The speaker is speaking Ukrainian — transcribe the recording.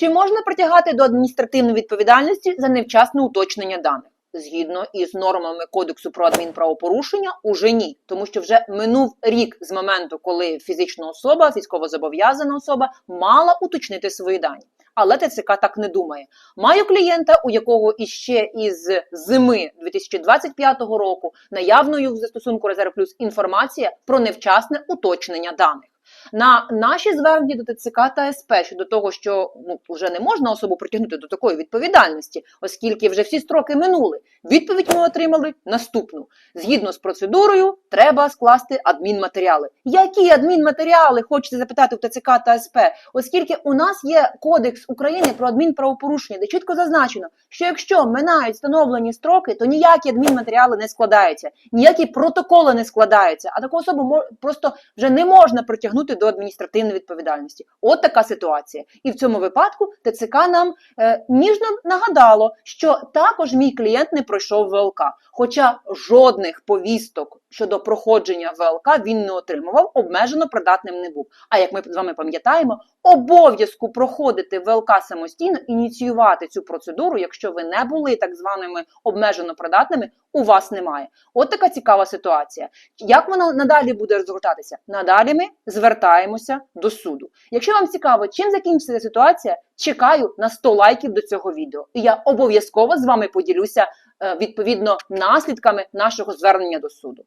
Чи можна притягати до адміністративної відповідальності за невчасне уточнення даних? Згідно із нормами Кодексу про адмінправопорушення, уже ні, тому що вже минув рік з моменту, коли фізична особа, військовозобов'язана особа мала уточнити свої дані. Але ТЦК так не думає. Маю клієнта, у якого іще із зими 2025 року наявною в застосунку Резерв Плюс інформація про невчасне уточнення даних. На наші звернення до ТЦК та СП щодо того, що ну вже не можна особу притягнути до такої відповідальності, оскільки вже всі строки минули. Відповідь ми отримали наступну: згідно з процедурою, треба скласти адмінматеріали. Які адмінматеріали хочете запитати в ТЦК та СП? Оскільки у нас є Кодекс України про адмінправопорушення, де чітко зазначено, що якщо минають встановлені строки, то ніякі адмінматеріали не складаються, ніякі протоколи не складаються, а таку особу просто вже не можна притягнути до адміністративної відповідальності. От така ситуація. І в цьому випадку ТЦК нам е, ніжно нагадало, що також мій клієнт не пройшов ВЛК, хоча жодних повісток щодо проходження ВЛК він не отримував, обмежено придатним не був. А як ми з вами пам'ятаємо, обов'язку проходити ВЛК самостійно, ініціювати цю процедуру, якщо ви не були так званими обмежено придатними, у вас немає. От така цікава ситуація. Як воно надалі буде розгортатися? Надалі ми звертаємося до суду. Якщо вам цікаво, чим закінчиться ситуація, чекаю на 100 лайків до цього відео. І я обов'язково з вами поділюся е, відповідно наслідками нашого звернення до суду.